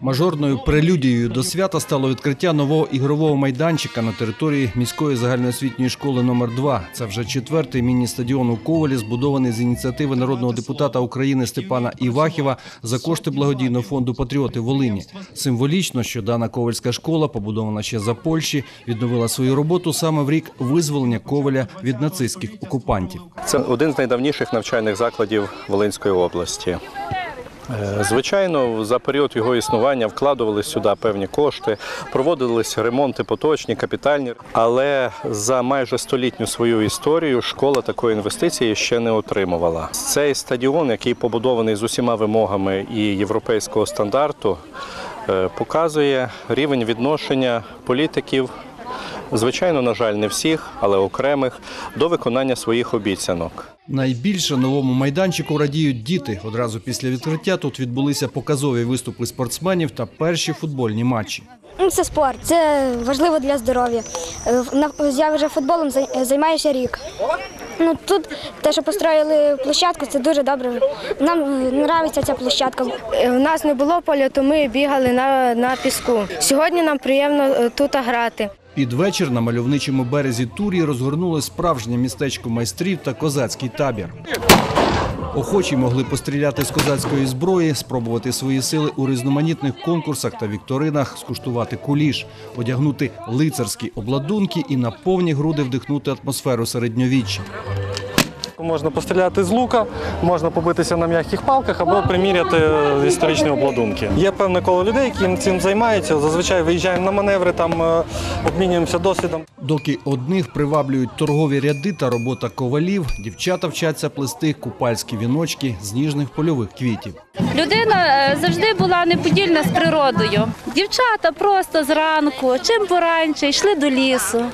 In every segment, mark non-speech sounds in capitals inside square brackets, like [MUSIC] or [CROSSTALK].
Мажорною прелюдією до свята стало відкриття нового ігрового майданчика на території міської загальноосвітньої школи номер 2 Це вже четвертий міні-стадіон у Ковалі, збудований з ініціативи народного депутата України Степана Івахіва за кошти благодійного фонду Патріоти Волині. Символічно, що дана ковальська школа, побудована ще за Польщі, відновила свою роботу саме в рік визволення Коваля від нацистських окупантів. Це один з найдавніших навчальних закладів Волинської області. Е, Звичайно, за період його існування вкладувалися сюди певні кошти, проводились ремонти поточні, капітальні. Але за майже столітню свою історію школа такої інвестиції ще не отримувала. Цей стадіон, який побудований з усіма вимогами і європейського стандарту, е, показує рівень відношення політиків Звичайно, на жаль, не всіх, але окремих до виконання своїх обіцянок. Найбільше новому майданчику радіють діти. Одразу після відкриття тут відбулися показові виступи спортсменів та перші футбольні матчі. Ну, Це спорт, це важливо для здоров'я. Е, Я вже футболом займаюся рік. Ну, тут те, що построїли площадку, це дуже добре. Нам подобається ця площадка. У нас не було поля, то ми бігали на, на піску. Сьогодні нам приємно е, тут грати. Під вечір на мальовничому березі Турії розгорнули справжнє містечко майстрів та козацький табір. Охочі могли постріляти з козацької зброї, спробувати свої сили у різноманітних конкурсах та вікторинах, скуштувати куліш, одягнути лицарські обладунки і на повні груди вдихнути атмосферу середньовіччя. Можна постріляти з лука, можна побитися на м'яких палках або приміряти історичні обладунки. Є певне коло людей, які цим займаються. Зазвичай виїжджаємо на маневри, там е, обмінюємося досвідом. Доки одних приваблюють торгові ряди та робота ковалів, дівчата вчаться плести купальські віночки з ніжних польових квітів. Людина е, завжди була неподільна з природою. Дівчата просто зранку, чим пораньше, йшли до лісу,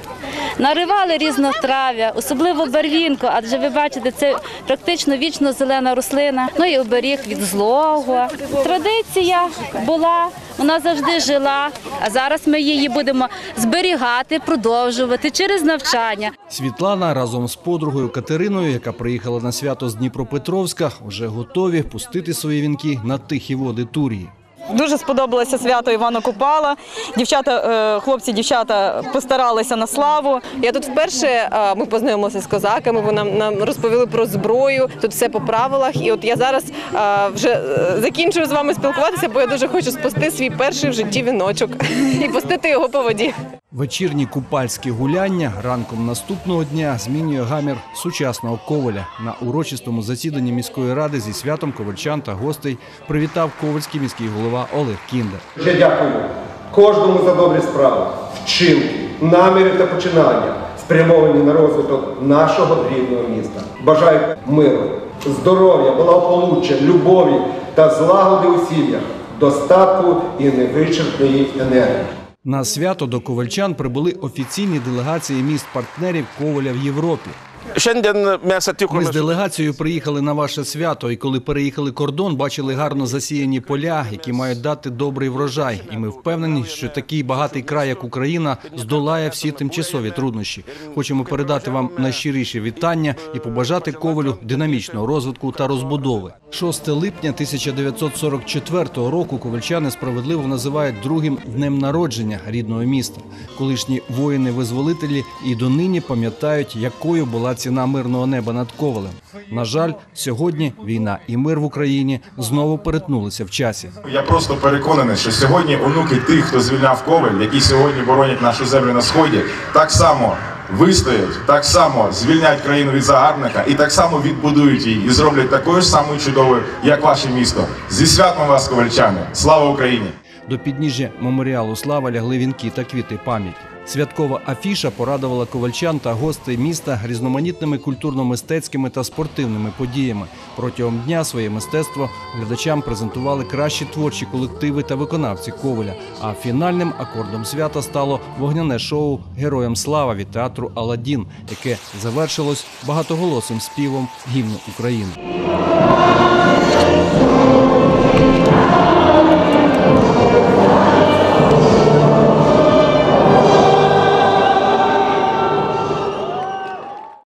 наривали різнотрав'я, особливо барвінку, адже ви бачите, це практично вічно зелена рослина, ну і оберіг від злого. Традиція була, вона завжди жила, а зараз ми її будемо зберігати, продовжувати через навчання. Світлана разом з подругою Катериною, яка приїхала на свято з Дніпропетровська, вже готові пустити свої вінки на тихі води Турії. Дуже сподобалося свято Івана Купала. Дівчата, е, хлопці, дівчата постаралися на славу. Я тут вперше е, ми познайомилися з козаками. Вони нам, розповіли про зброю. Тут все по правилах. І от я зараз е, вже закінчую з вами спілкуватися, бо я дуже хочу спасти свій перший в житті віночок [LAUGHS] і пустити його по воді. Вечірні купальські гуляння ранком наступного дня змінює гамір сучасного коваля. На урочистому засіданні міської ради зі святом ковальчан та гостей привітав ковальський міський голова Олег Кіндер. Дуже дякую кожному за добрі справи, вчинки, наміри та починання, спрямовані на розвиток нашого рідного міста. Бажаю миру, здоров'я, благополуччя, любові та злагоди у сім'ях, достатку і невичерпної енергії. На свято до ковальчан прибули офіційні делегації міст партнерів Коваля в Європі. Ми з делегацією приїхали на ваше свято, і коли переїхали кордон, бачили гарно засіяні поля, які мають дати добрий врожай. І ми впевнені, що такий багатий край, як Україна, здолає всі тимчасові труднощі. Хочемо передати вам найщиріші вітання і побажати ковалю динамічного розвитку та розбудови. 6 липня 1944 року ковальчани справедливо називають другим днем народження рідного міста. Колишні воїни-визволителі і донині пам'ятають, якою була ціна мирного неба над ковалем. На жаль, сьогодні війна і мир в Україні знову перетнулися в часі. Я просто переконаний, що сьогодні онуки тих, хто звільняв Ковель, які сьогодні боронять нашу землю на сході, так само вистоять, так само звільнять країну від загарбника і так само відбудують її і зроблять такою ж самою чудовою, як ваше місто. Зі святом вас, ковальчани! Слава Україні! До підніжжя меморіалу слава лягли вінки та квіти пам'яті. Святкова афіша порадувала ковальчан та гостей міста різноманітними культурно-мистецькими та спортивними подіями. Протягом дня своє мистецтво глядачам презентували кращі творчі колективи та виконавці Коваля. А фінальним акордом свята стало вогняне шоу Героям слава від театру Аладдін, яке завершилось багатоголосим співом гімну України.